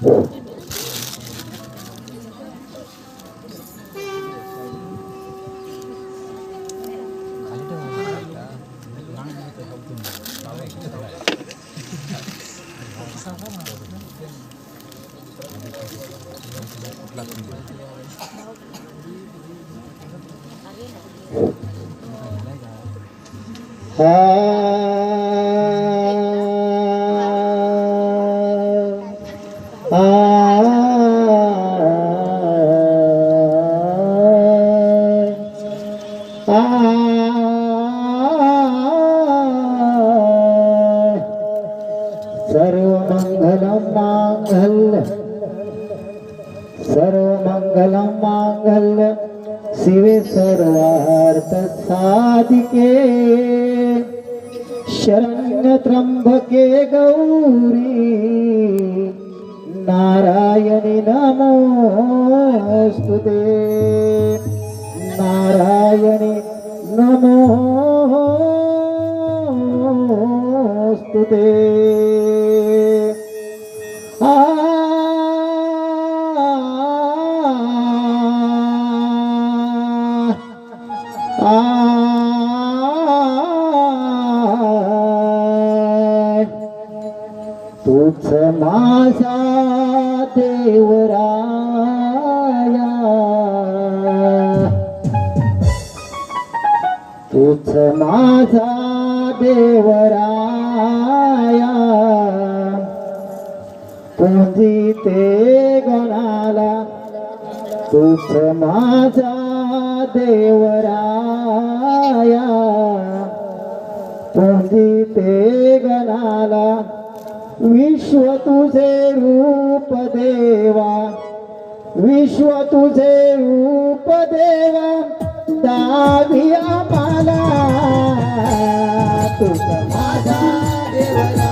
Oh. सर्वमङ्गलं माङ्गल्य सर्वमङ्गलं माङ्गल्य शिवे सर्वार्थसाधिके शरण्यत्रम्भके गौरी नारायणि नमोऽस्तु ते नारायणि नमोऽस्तु ते तूच माझा देवराया. तूच माझा देवराया. कोणती ते गणाला. तूच माझा देवरा ते गणाला विश्व तुझे रूप देवा. विश्व तुझे रूप देवा दाधिया माला तुझा माझा देवला.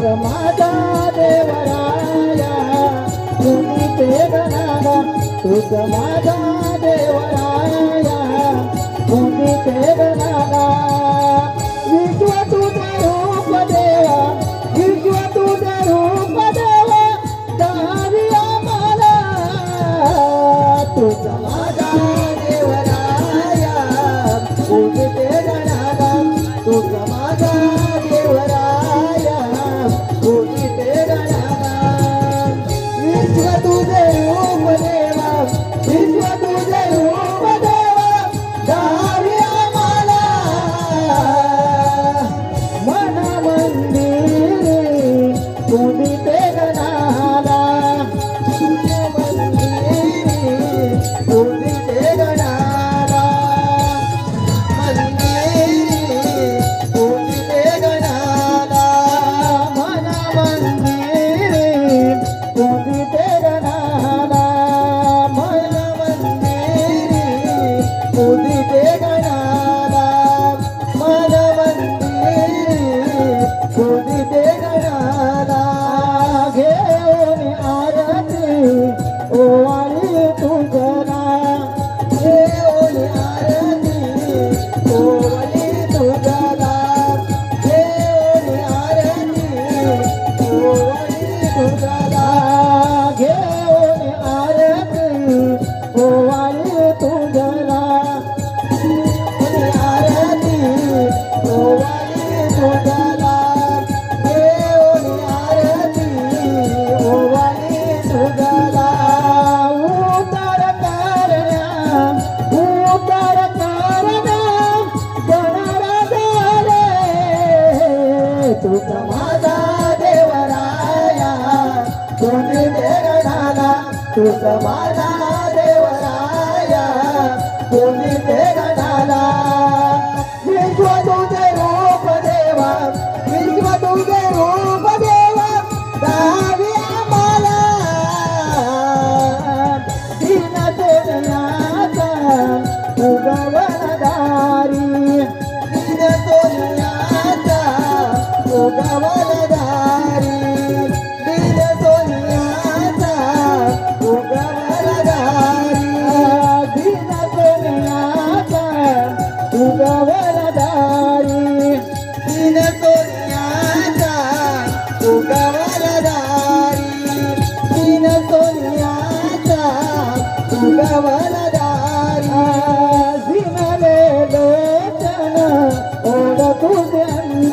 माझा देवराया तुम्ही ते गणाला तुझ माझा देवराया तुम्ही ते गणा समाधान देवराया कोण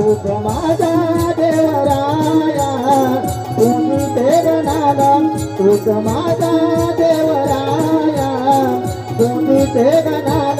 तू माझा देवराया तुम्ही देवनाला तूच माझा देवराया तुम्ही देवनाला